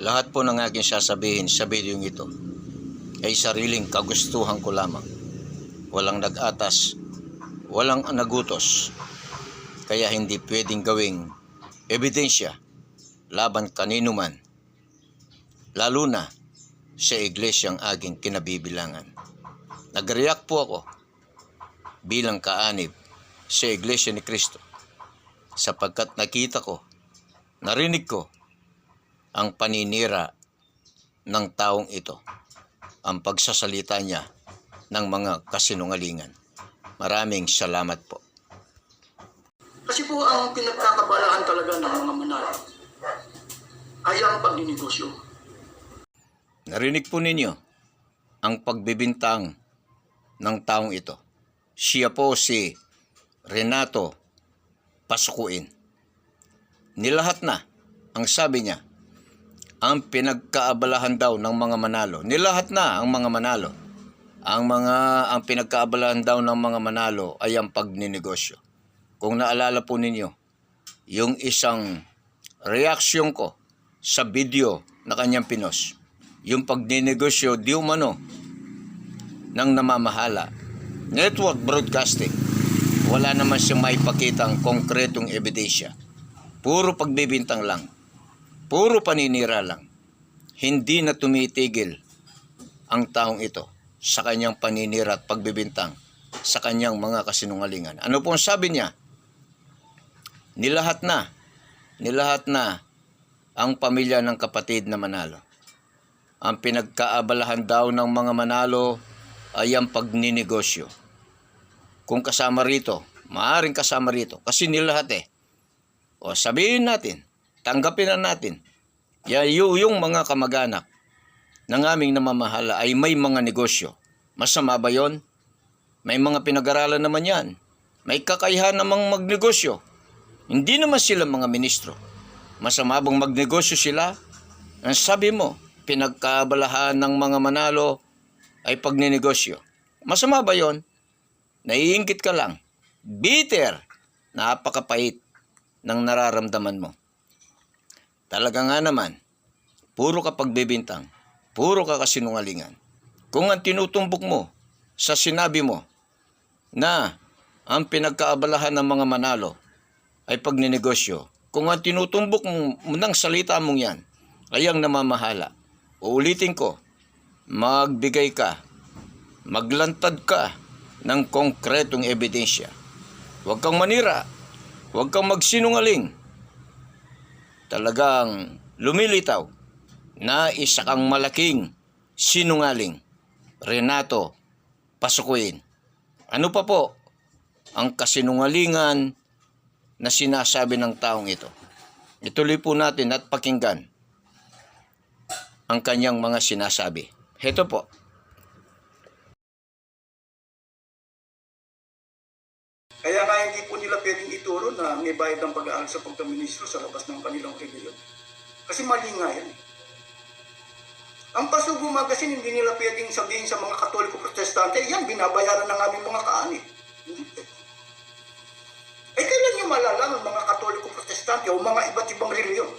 Lahat po ng aking sasabihin sa video ito ay sariling kagustuhan ko lamang. Walang nag-atas, walang nagutos, kaya hindi pwedeng gawing ebidensya laban kanino man, lalo na sa iglesyang aking kinabibilangan. Nag-react po ako bilang kaanib sa iglesia ni Kristo sapagkat nakita ko, narinig ko ang paninira ng taong ito, ang pagsasalita niya ng mga kasinungalingan. Maraming salamat po. Kasi po ang pinagkakabalahan talaga ng mga manalo ay ang pagninegosyo. Narinig po ninyo ang pagbibintang ng taong ito. Siya po si Renato Pasukuin. Nilahat na ang sabi niya, ang pinagkaabalahan daw ng mga manalo. Nilahat na ang mga manalo. Ang mga ang pinagkaabalahan daw ng mga manalo ay ang pagninegosyo. Kung naalala po ninyo, yung isang reaksyon ko sa video na kanyang pinos, yung pagninegosyo di umano ng namamahala. Network broadcasting. Wala naman siyang maipakitang konkretong ebidensya. Puro pagbibintang lang. Puro paninira lang. Hindi na tumitigil ang taong ito sa kanyang paninira at pagbibintang sa kanyang mga kasinungalingan. Ano po ang sabi niya? Nilahat na, nilahat na ang pamilya ng kapatid na Manalo. Ang pinagkaabalahan daw ng mga Manalo ay ang pagninegosyo. Kung kasama rito, maaring kasama rito. Kasi nilahat eh. O sabihin natin, tanggapin na natin. Yung mga kamag-anak ng aming namamahala ay may mga negosyo. Masama ba yon? May mga pinag-aralan naman yan. May kakayahan namang magnegosyo. Hindi naman sila mga ministro. Masama bang magnegosyo sila? Ang sabi mo, pinagkabalahan ng mga manalo ay pagninegosyo. Masama ba yon? Naiingit ka lang. Bitter. Napakapait ng nararamdaman mo. Talaga nga naman, puro ka pagbibintang, puro ka kasinungalingan. Kung ang tinutumbok mo sa sinabi mo na ang pinagkaabalahan ng mga manalo ay pagninegosyo, kung ang tinutumbok mo ng salita mong yan ay ang namamahala, uulitin ko, magbigay ka, maglantad ka ng konkretong ebidensya. Huwag kang manira, huwag kang magsinungaling. Talagang lumilitaw na isa kang malaking sinungaling. Renato Pasukuin. Ano pa po ang kasinungalingan na sinasabi ng taong ito? Ituloy po natin at pakinggan ang kanyang mga sinasabi. Heto po. Kaya nga hindi po nila pwedeng ituro na may bayad ng pag-aaral sa pagkaministro sa labas ng kanilang reliyon. Kasi mali nga yan. eh. Ang Pasugo Magazine, hindi nila pwedeng sabihin sa mga katoliko protestante, yan, binabayaran ng aming mga kaani. Hindi pwede. Eh, kailan nyo malalaman mga katoliko protestante o mga iba't ibang reliyon?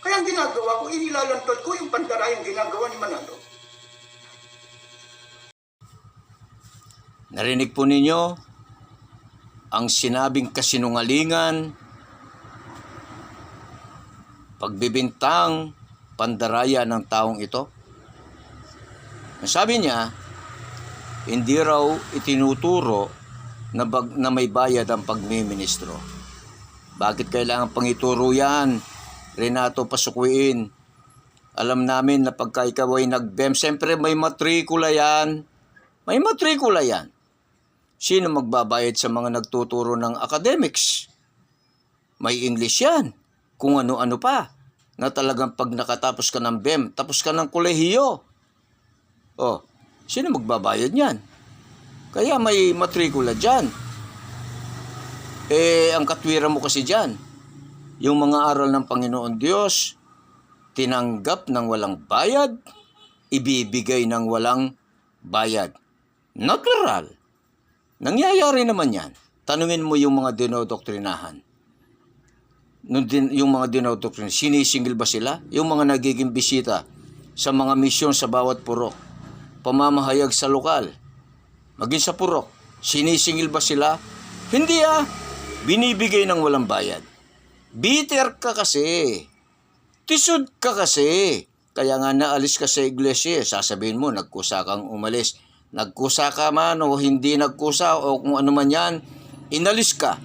Kaya ang ginagawa ko, inilalantad ko yung pandarayang ginagawa ni Manalo. Narinig po ninyo ang sinabing kasinungalingan, pagbibintang, pandaraya ng taong ito. Sabi niya, hindi raw itinuturo na, bag, na may bayad ang pagmiministro. Bakit kailangan pang ituro yan? Renato Pasukuin. Alam namin na pagka ikaw ay nag-BEM, siyempre may matrikula yan. May matrikula yan. Sino magbabayad sa mga nagtuturo ng academics? May English yan. Kung ano-ano pa. Na talagang pag nakatapos ka ng BEM, tapos ka ng kolehiyo. Oh, sino magbabayad niyan? Kaya may matrikula dyan. Eh, ang katwiran mo kasi dyan, yung mga aral ng Panginoon Diyos, tinanggap ng walang bayad, ibibigay ng walang bayad. Natural. Nangyayari naman yan. Tanungin mo yung mga dinodoktrinahan. din, yung mga dinodoktrina, sinisingil ba sila? Yung mga nagiging bisita sa mga misyon sa bawat purok, pamamahayag sa lokal, maging sa purok, sinisingil ba sila? Hindi ah, binibigay ng walang bayad. Bitter ka kasi. Tisod ka kasi. Kaya nga naalis ka sa iglesia, sasabihin mo, nagkusa kang umalis. Nagkusa ka man o hindi nagkusa o kung ano man yan, inalis ka.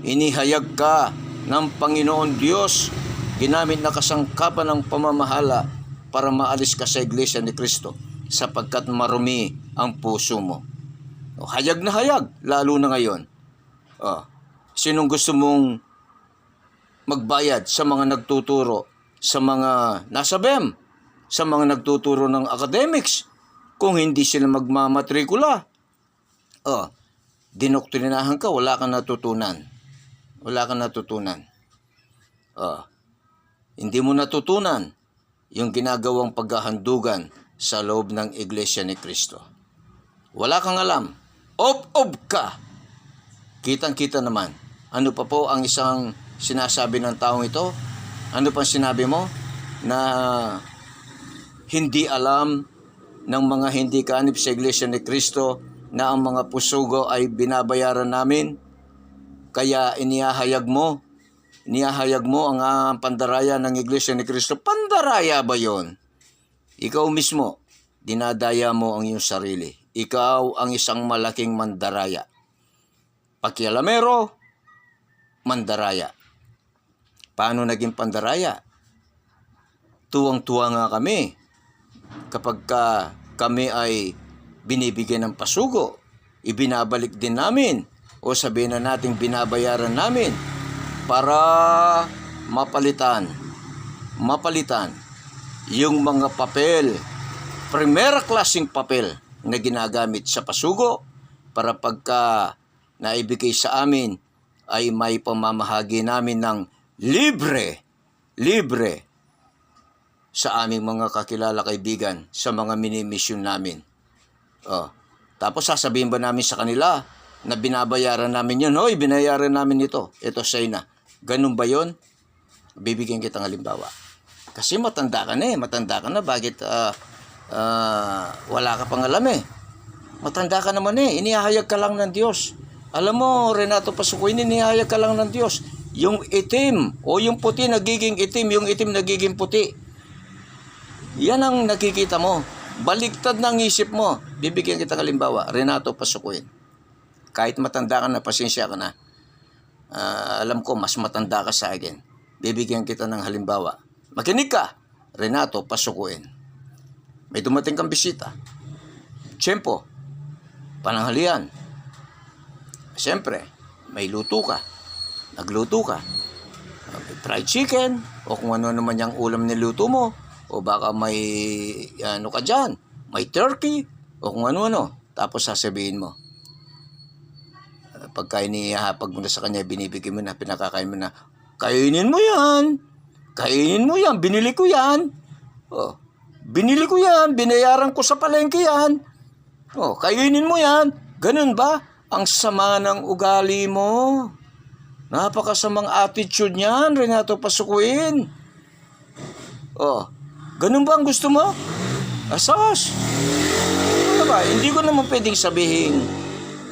Inihayag ka ng Panginoon Diyos. Ginamit na kasangkapan ng pamamahala para maalis ka sa iglesia ni Kristo sapagkat marumi ang puso mo. O, hayag na hayag, lalo na ngayon. O, sinong gusto mong magbayad sa mga nagtuturo, sa mga nasa BEM, sa mga nagtuturo ng academics, kung hindi sila magmamatrikula. Oh, dinoktrinahan ka, wala kang natutunan. Wala kang natutunan. Oh, hindi mo natutunan yung ginagawang paghahandugan sa loob ng Iglesia ni Kristo. Wala kang alam. Ob-ob ka. Kitang-kita naman. Ano pa po ang isang sinasabi ng taong ito? Ano pang sinabi mo? Na hindi alam ng mga hindi kanip sa Iglesia ni Kristo na ang mga pusugo ay binabayaran namin. Kaya inihahayag mo, inihahayag mo ang ah, pandaraya ng Iglesia ni Kristo. Pandaraya ba yon? Ikaw mismo, dinadaya mo ang iyong sarili. Ikaw ang isang malaking mandaraya. Pakialamero, mandaraya. Paano naging pandaraya? Tuwang-tuwa nga kami kapag ka kami ay binibigyan ng pasugo, ibinabalik din namin o sabihin na natin binabayaran namin para mapalitan, mapalitan yung mga papel, primera klaseng papel na ginagamit sa pasugo para pagka naibigay sa amin ay may pamamahagi namin ng libre, libre sa aming mga kakilala kaibigan sa mga mini-mission namin. Oh. Tapos sasabihin ba namin sa kanila na binabayaran namin yun? Hoy, binayaran namin ito. Ito say na. Ganun ba yon? Bibigyan kita ng halimbawa. Kasi matanda ka na eh. Matanda ka na. Bakit ah, ah, wala ka pang alam eh? Matanda ka naman eh. Inihahayag ka lang ng Diyos. Alam mo, Renato Pasukuin, inihahayag ka lang ng Diyos. Yung itim o yung puti nagiging itim, yung itim nagiging puti. Yan ang nakikita mo. Baliktad ng isip mo. Bibigyan kita ng halimbawa. Renato Pasukuin. Kahit matanda ka na, pasensya ka na. Ah, alam ko, mas matanda ka sa akin. Bibigyan kita ng halimbawa. Makinig ka. Renato Pasukuin. May dumating kang bisita. Tiyempo. Pananghalian. Siyempre, may luto ka. Nagluto ka. Uh, may fried chicken o kung ano naman yung ulam niluto mo o baka may ano ka dyan, may turkey o kung ano-ano. Tapos sasabihin mo, uh, pagka inihapag mo na sa kanya, binibigyan mo na, pinakakain mo na, kainin mo yan, kainin mo yan, binili ko yan. Oh, binili ko yan, binayaran ko sa palengke yan. Oh, kainin mo yan. Ganun ba? Ang sama ng ugali mo. Napakasamang attitude niyan, Renato Pasukuin. Oh, ganun ba ang gusto mo? Asas. Ano ba? Hindi ko naman pwedeng sabihin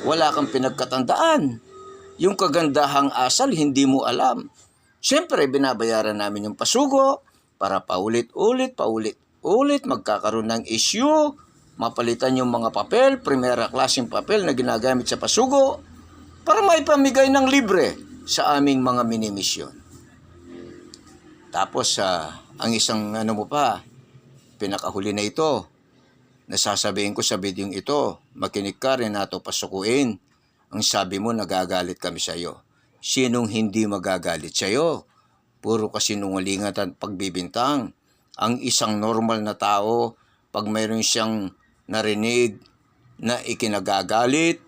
wala kang pinagkatandaan. Yung kagandahang asal, hindi mo alam. Siyempre, binabayaran namin yung pasugo para paulit-ulit, paulit-ulit, magkakaroon ng issue, mapalitan yung mga papel, primera klaseng papel na ginagamit sa pasugo, para may pamigay ng libre sa aming mga minimisyon. Tapos, ah, ang isang ano mo pa, pinakahuli na ito, nasasabihin ko sa video ito, makinig ka rin nato pasukuin. Ang sabi mo, nagagalit kami sa iyo. Sinong hindi magagalit sa iyo? Puro kasinungalingan at pagbibintang. Ang isang normal na tao, pag mayroon siyang narinig na ikinagagalit,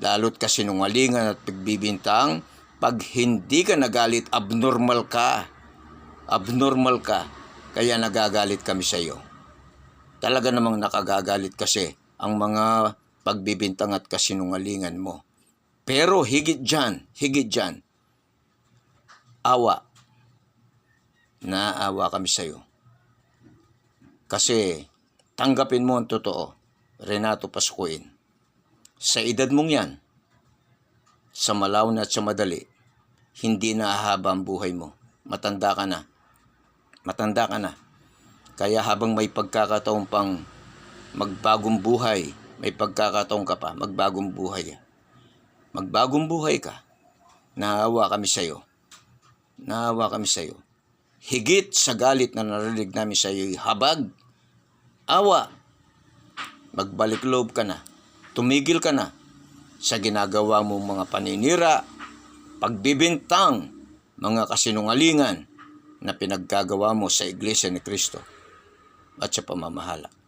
lalo't kasinungalingan at pagbibintang, pag hindi ka nagalit, abnormal ka. Abnormal ka. Kaya nagagalit kami sa iyo. Talaga namang nakagagalit kasi ang mga pagbibintang at kasinungalingan mo. Pero higit dyan, higit dyan, awa Naawa kami sa iyo. Kasi tanggapin mo ang totoo, Renato Pascuin. Sa edad mong yan, sa malaw na at sa madali, hindi na hahaba ang buhay mo. Matanda ka na. Matanda ka na. Kaya habang may pagkakataon pang magbagong buhay, may pagkakataon ka pa, magbagong buhay. Magbagong buhay ka. Naawa kami sa iyo. Naawa kami sa iyo. Higit sa galit na narinig namin sa iyo, habag, awa, magbalik loob ka na. Tumigil ka na sa ginagawa mong mga paninira, pagbibintang, mga kasinungalingan na pinaggagawa mo sa Iglesia ni Kristo at sa pamamahala.